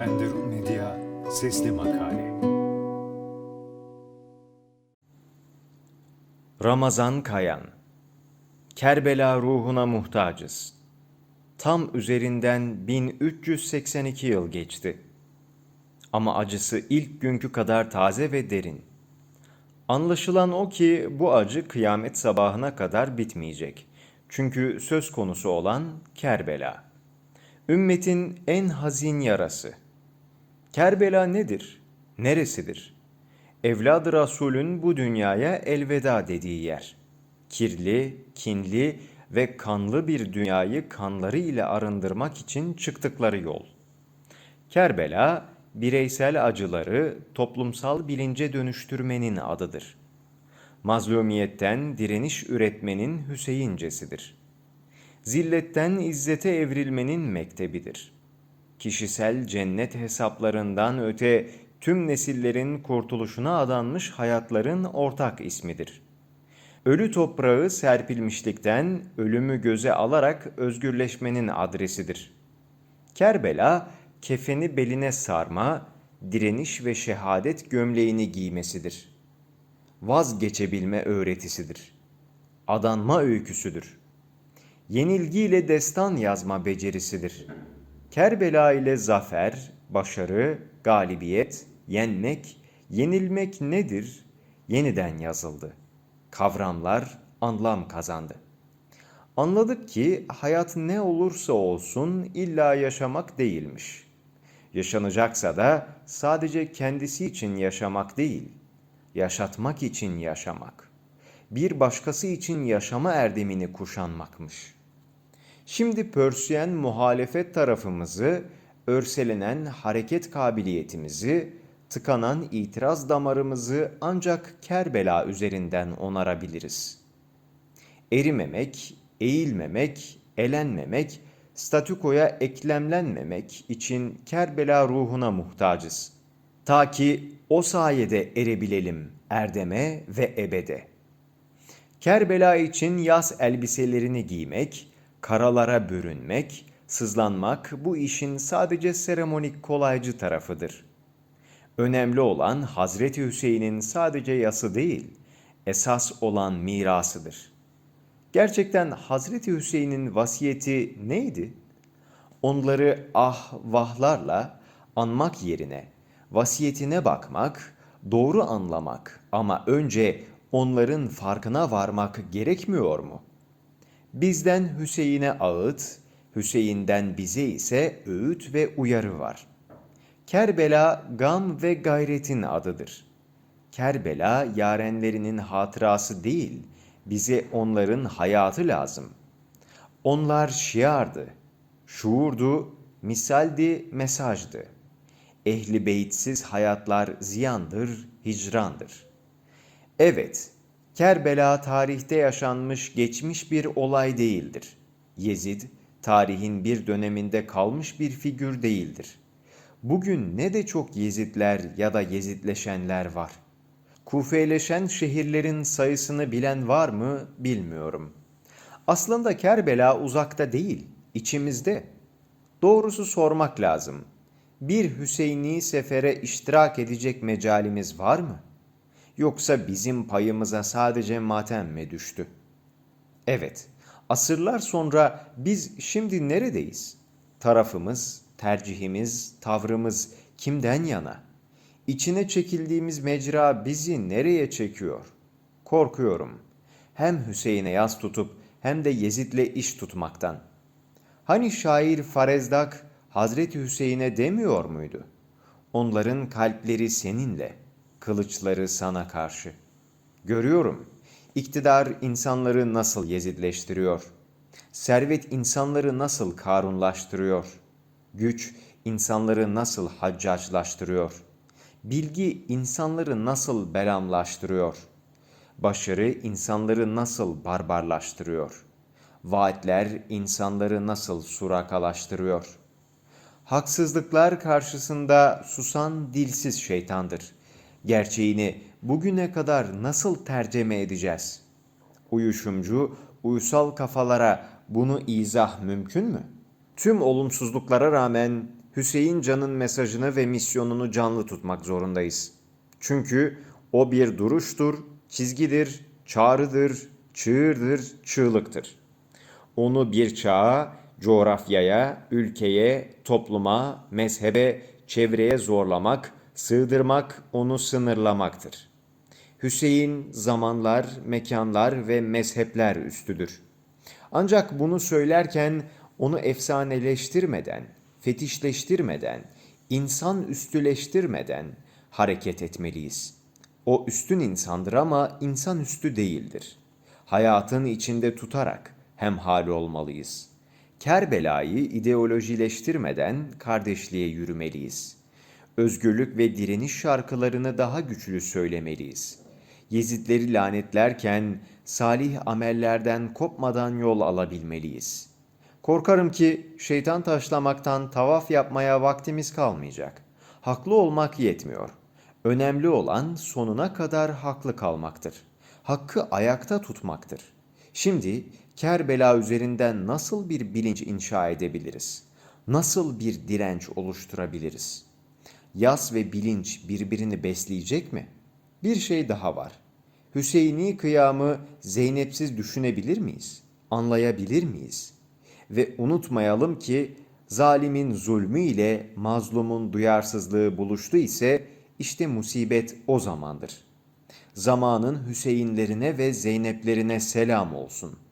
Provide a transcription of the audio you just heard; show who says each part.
Speaker 1: Enderun Medya Sesli Makale
Speaker 2: Ramazan Kayan Kerbela ruhuna muhtacız. Tam üzerinden 1382 yıl geçti. Ama acısı ilk günkü kadar taze ve derin. Anlaşılan o ki bu acı kıyamet sabahına kadar bitmeyecek. Çünkü söz konusu olan Kerbela. Ümmetin en hazin yarası. Kerbela nedir? Neresidir? Evlad-ı Rasul'ün bu dünyaya elveda dediği yer. Kirli, kinli ve kanlı bir dünyayı kanları ile arındırmak için çıktıkları yol. Kerbela, bireysel acıları toplumsal bilince dönüştürmenin adıdır. Mazlumiyetten direniş üretmenin Hüseyincesidir. Zilletten izzete evrilmenin mektebidir kişisel cennet hesaplarından öte tüm nesillerin kurtuluşuna adanmış hayatların ortak ismidir. Ölü toprağı serpilmişlikten ölümü göze alarak özgürleşmenin adresidir. Kerbela, kefeni beline sarma, direniş ve şehadet gömleğini giymesidir. Vazgeçebilme öğretisidir. Adanma öyküsüdür. Yenilgiyle destan yazma becerisidir.'' Kerbela ile zafer, başarı, galibiyet, yenmek, yenilmek nedir? Yeniden yazıldı. Kavramlar anlam kazandı. Anladık ki hayat ne olursa olsun illa yaşamak değilmiş. Yaşanacaksa da sadece kendisi için yaşamak değil, yaşatmak için yaşamak. Bir başkası için yaşama erdemini kuşanmakmış.'' Şimdi Pörsüyen muhalefet tarafımızı, örselenen hareket kabiliyetimizi, tıkanan itiraz damarımızı ancak Kerbela üzerinden onarabiliriz. Erimemek, eğilmemek, elenmemek, statükoya eklemlenmemek için Kerbela ruhuna muhtacız. Ta ki o sayede erebilelim erdeme ve ebede. Kerbela için yaz elbiselerini giymek, karalara bürünmek, sızlanmak bu işin sadece seremonik kolaycı tarafıdır. Önemli olan Hazreti Hüseyin'in sadece yası değil, esas olan mirasıdır. Gerçekten Hazreti Hüseyin'in vasiyeti neydi? Onları ah vahlarla anmak yerine vasiyetine bakmak, doğru anlamak ama önce onların farkına varmak gerekmiyor mu?'' Bizden Hüseyin'e ağıt, Hüseyin'den bize ise öğüt ve uyarı var. Kerbela gam ve gayretin adıdır. Kerbela yarenlerinin hatırası değil, bize onların hayatı lazım. Onlar şiardı, şuurdu, misaldi, mesajdı. Ehli beytsiz hayatlar ziyandır, hicrandır. Evet, Kerbela tarihte yaşanmış geçmiş bir olay değildir. Yezid, tarihin bir döneminde kalmış bir figür değildir. Bugün ne de çok Yezidler ya da Yezidleşenler var. Kufeleşen şehirlerin sayısını bilen var mı bilmiyorum. Aslında Kerbela uzakta değil, içimizde. Doğrusu sormak lazım. Bir Hüseyini sefere iştirak edecek mecalimiz var mı?'' Yoksa bizim payımıza sadece matem mi düştü? Evet, asırlar sonra biz şimdi neredeyiz? Tarafımız, tercihimiz, tavrımız kimden yana? İçine çekildiğimiz mecra bizi nereye çekiyor? Korkuyorum. Hem Hüseyin'e yaz tutup hem de Yezid'le iş tutmaktan. Hani şair Farezdak Hazreti Hüseyin'e demiyor muydu? Onların kalpleri seninle.'' Kılıçları sana karşı. Görüyorum, iktidar insanları nasıl yezidleştiriyor. Servet insanları nasıl karunlaştırıyor. Güç insanları nasıl haccaclaştırıyor. Bilgi insanları nasıl belamlaştırıyor. Başarı insanları nasıl barbarlaştırıyor. Vaatler insanları nasıl surakalaştırıyor. Haksızlıklar karşısında susan dilsiz şeytandır.'' Gerçeğini bugüne kadar nasıl tercüme edeceğiz? Uyuşumcu, uysal kafalara bunu izah mümkün mü? Tüm olumsuzluklara rağmen Hüseyin Can'ın mesajını ve misyonunu canlı tutmak zorundayız. Çünkü o bir duruştur, çizgidir, çağrıdır, çığırdır, çığlıktır. Onu bir çağa, coğrafyaya, ülkeye, topluma, mezhebe, çevreye zorlamak, sığdırmak, onu sınırlamaktır. Hüseyin zamanlar, mekanlar ve mezhepler üstüdür. Ancak bunu söylerken onu efsaneleştirmeden, fetişleştirmeden, insan üstüleştirmeden hareket etmeliyiz. O üstün insandır ama insan üstü değildir. Hayatın içinde tutarak hemhal olmalıyız. Kerbela'yı ideolojileştirmeden kardeşliğe yürümeliyiz. Özgürlük ve direniş şarkılarını daha güçlü söylemeliyiz. Yezidleri lanetlerken salih amellerden kopmadan yol alabilmeliyiz. Korkarım ki şeytan taşlamaktan tavaf yapmaya vaktimiz kalmayacak. Haklı olmak yetmiyor. Önemli olan sonuna kadar haklı kalmaktır. Hakkı ayakta tutmaktır. Şimdi Kerbela üzerinden nasıl bir bilinç inşa edebiliriz? Nasıl bir direnç oluşturabiliriz? Yas ve bilinç birbirini besleyecek mi? Bir şey daha var. Hüseyini kıyamı Zeynep'siz düşünebilir miyiz? Anlayabilir miyiz? Ve unutmayalım ki zalimin zulmü ile mazlumun duyarsızlığı buluştu ise işte musibet o zamandır. Zamanın Hüseyinlerine ve Zeyneplerine selam olsun.